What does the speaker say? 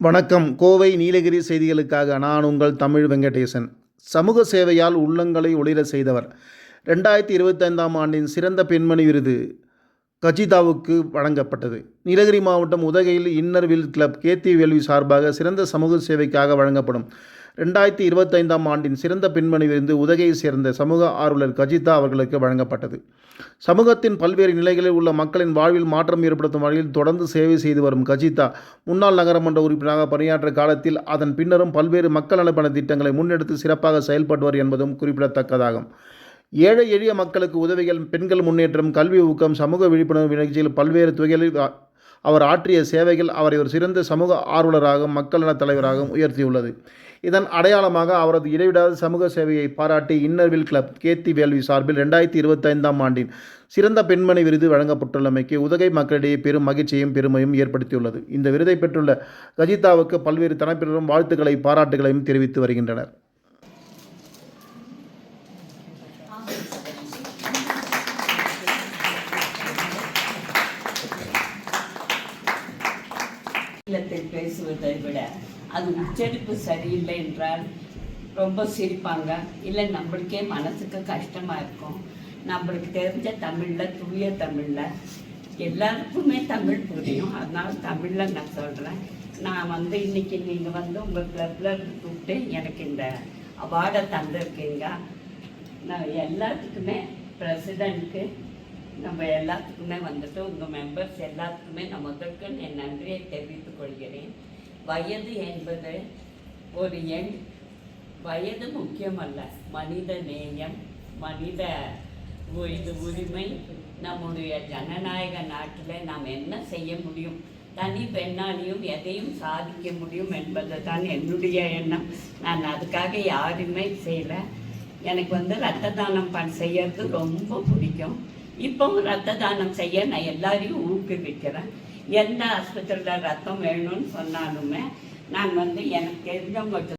வணக்கம். கோவை நீலகிரி செய்திகளுக்காக நான் உங்கள் தமிழ் வெங்கடேசன். சமூக சேவையால் உள்ளங்களை ஒளிர செய்தவர். ரெண்டாயிரத்தி இருபத்தைந்தாம் ஆண்டின் சிறந்த பெண்மணி விருது கஜிதாவுக்கு வழங்கப்பட்டது. நீலகிரி மாவட்டம் உதகையில் இன்னர் வில் கிளப் கேத்தி வேள்வி சார்பாக சிறந்த சமூக சேவைக்காக வழங்கப்படும். ரெண்டாயிரத்தி இருபத்தைந்தாம் ஆண்டின் சிறந்த பெண்மணி விருந்து உதகையைச் சேர்ந்த சமூக ஆர்வலர் கஜிதா அவர்களுக்கு வழங்கப்பட்டது. சமூகத்தின் பல்வேறு நிலைகளில் உள்ள மக்களின் வாழ்வில் மாற்றம் ஏற்படுத்தும் வகையில் தொடர்ந்து சேவை செய்து வரும் கஜிதா முன்னாள் நகரமன்ற உறுப்பினராக பணியாற்ற காலத்தில் அதன் பின்னரும் பல்வேறு மக்கள் நலப்பண திட்டங்களை முன்னெடுத்து சிறப்பாக செயல்படுவர் என்பதும் குறிப்பிடத்தக்கதாகும். ஏழை எளிய மக்களுக்கு உதவிகள் பெண்கள் முன்னேற்றம் கல்வி ஊக்கம் சமூக விழிப்புணர்வு நிகழ்ச்சியில் பல்வேறு துறைகளில் அவர் ஆற்றிய சேவைகள் அவரை ஒரு சிறந்த சமூக ஆர்வலராகவும் மக்கள் நலத் தலைவராகவும் உயர்த்தியுள்ளது. இதன் அடையாளமாக அவரது இடைவிடாத சமூக சேவையை பாராட்டி இன்னர்வில் கிளப் கேத்தி வேள்வி சார்பில் ரெண்டாயிரத்தி இருபத்தைந்தாம் ஆண்டின் சிறந்த பெண்மணி விருது வழங்கப்பட்டுள்ளமைக்கு உதகை மக்களிடையே பெரும் மகிழ்ச்சியும் பெருமையும் ஏற்படுத்தியுள்ளது. இந்த விருதை பெற்றுள்ள கஜிதாவுக்கு பல்வேறு தரப்பினரும் வாழ்த்துக்களை பாராட்டுகளையும் தெரிவித்து வருகின்றனர். இல்லத்தில் பேசுவதை விட அது உச்சரிப்பு சரியில்லை என்றால் ரொம்ப சிரிப்பாங்க. இல்லை நம்மளுக்கே மனசுக்கு கஷ்டமாக இருக்கும். நம்மளுக்கு தெரிஞ்ச தமிழில் தூய தமிழில் எல்லாருக்குமே தமிழ் புரியும். அதனால் தமிழில் நான் சொல்கிறேன் நான் வந்து இன்னைக்கு நீங்கள் வந்து உங்கள் கிளப்பில் கூப்பிட்டு எனக்கு இந்த அவார்டை தந்திருக்கீங்க. நான் எல்லாத்துக்குமே பிரசிடெண்ட்க்கு நம்ம எல்லாத்துக்குமே வந்துட்டு உங்கள் மெம்பர்ஸ் எல்லாத்துக்குமே நான் முதற்கு என் நன்றியை தெரிவித்துக் கொள்கிறேன். வயது என்பது ஒரு எண். வயது முக்கியமல்ல. மனித நேயம் மனித இது உரிமை. நம்முடைய ஜனநாயக நாட்டில் நாம் என்ன செய்ய முடியும்? தனி பெண்ணாலையும் எதையும் சாதிக்க முடியும் என்பது தான் என்னுடைய எண்ணம். நான் அதுக்காக யாருமே செய்யலை. எனக்கு வந்து ரத்த தானம் பண் செய்யறது ரொம்ப பிடிக்கும். இப்போவும் ரத்த தானம் செய்ய நான் எல்லாரையும் ஊக்குவிக்கிறேன் எந்த ஆஸ்பத்திரியில் ரத்தம் வேணும்னு சொன்னாலுமே நான் வந்து எனக்கு தெரிஞ்சவங்க